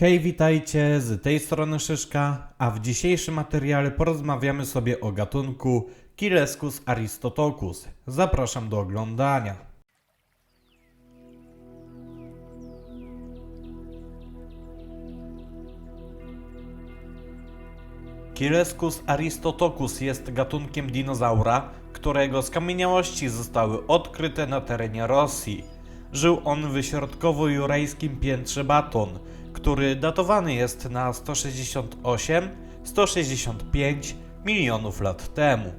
Hej, witajcie, z tej strony Szyszka, a w dzisiejszym materiale porozmawiamy sobie o gatunku Kilescus aristotocus. Zapraszam do oglądania. Kilescus aristotocus jest gatunkiem dinozaura, którego skamieniałości zostały odkryte na terenie Rosji. Żył on w środkowo-jurajskim piętrze Baton, który datowany jest na 168-165 milionów lat temu.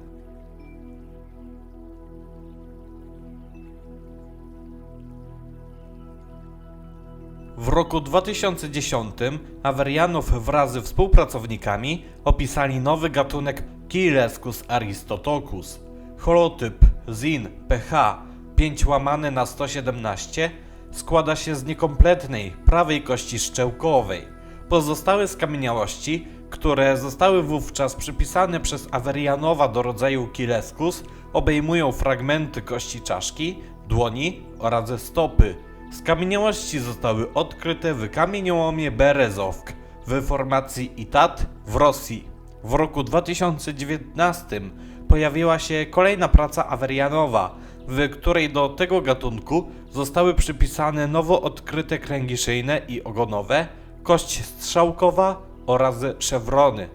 W roku 2010 Awerianów wraz ze współpracownikami opisali nowy gatunek Kilescus aristotocus. Holotyp ZIN pH 5 łamane na 117 składa się z niekompletnej prawej kości szczełkowej. Pozostałe skamieniałości, które zostały wówczas przypisane przez Awerianowa do rodzaju Kilescus, obejmują fragmenty kości czaszki, dłoni oraz stopy. Skamieniałości zostały odkryte w kamieniołomie Berezowk w formacji Itat w Rosji. W roku 2019 pojawiła się kolejna praca Awerianowa, w której do tego gatunku zostały przypisane nowo odkryte kręgi szyjne i ogonowe, kość strzałkowa oraz szewrony.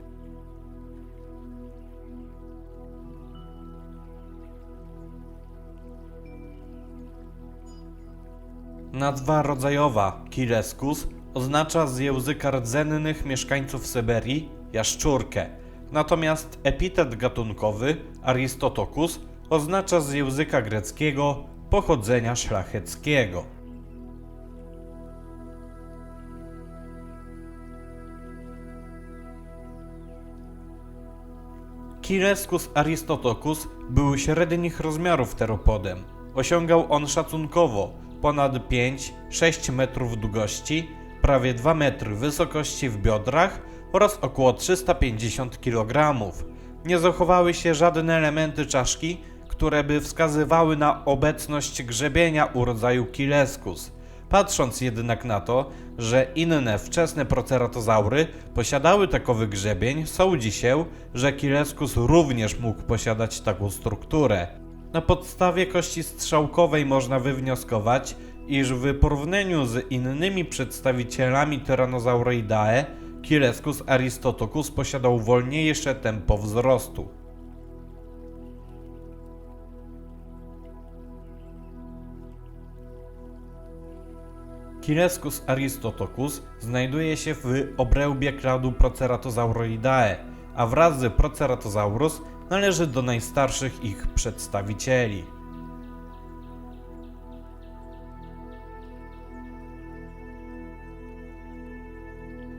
Nazwa rodzajowa Kilescus oznacza z języka rdzennych mieszkańców Syberii jaszczurkę, natomiast epitet gatunkowy Aristotocus oznacza z języka greckiego pochodzenia szlacheckiego. Kilescus aristotocus był średnich rozmiarów teropodem. Osiągał on szacunkowo ponad 5-6 metrów długości, prawie 2 metry wysokości w biodrach oraz około 350 kg. Nie zachowały się żadne elementy czaszki, które by wskazywały na obecność grzebienia u rodzaju Kilescus. Patrząc jednak na to, że inne wczesne proceratozaury posiadały takowy grzebień, sądzi się, że Kilescus również mógł posiadać taką strukturę. Na podstawie kości strzałkowej można wywnioskować, iż w porównaniu z innymi przedstawicielami Tyrannosauroidae, Kilescus aristotocus posiadał wolniejsze tempo wzrostu. Kilescus aristotocus znajduje się w obrębie kladu Proceratosauroidae, a wraz z Proceratosaurus należy do najstarszych ich przedstawicieli.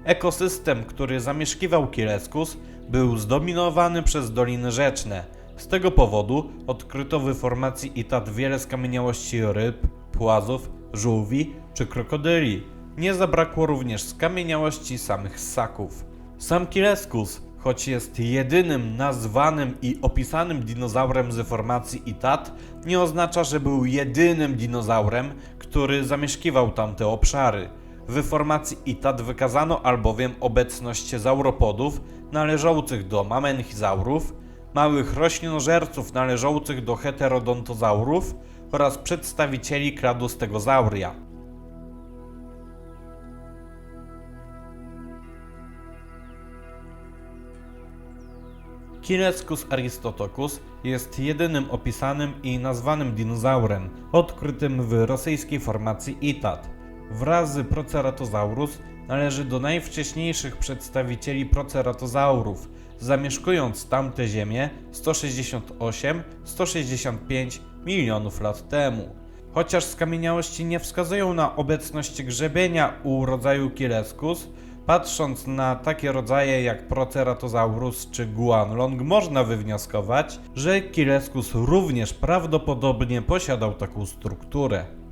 Ekosystem, który zamieszkiwał Kilescus, był zdominowany przez doliny rzeczne. Z tego powodu odkryto w formacji Itat wiele skamieniałości ryb, płazów, żółwi czy krokodyli. Nie zabrakło również skamieniałości samych ssaków. Sam Kilescus, choć jest jedynym nazwanym i opisanym dinozaurem z formacji Itat, nie oznacza, że był jedynym dinozaurem, który zamieszkiwał tamte obszary. W formacji Itat wykazano albowiem obecność zauropodów należących do mamenchizaurów, małych roślinożerców należących do heterodontozaurów oraz przedstawicieli kladu Stegozauria. Kilescus aristotocus jest jedynym opisanym i nazwanym dinozaurem odkrytym w rosyjskiej formacji Itat. Wraz z Proceratosaurus należy do najwcześniejszych przedstawicieli proceratozaurów, zamieszkując tamte ziemię 168-165 milionów lat temu. Chociaż skamieniałości nie wskazują na obecność grzebienia u rodzaju Kilescus, patrząc na takie rodzaje jak Proceratosaurus czy Guanlong, można wywnioskować, że Kilescus również prawdopodobnie posiadał taką strukturę.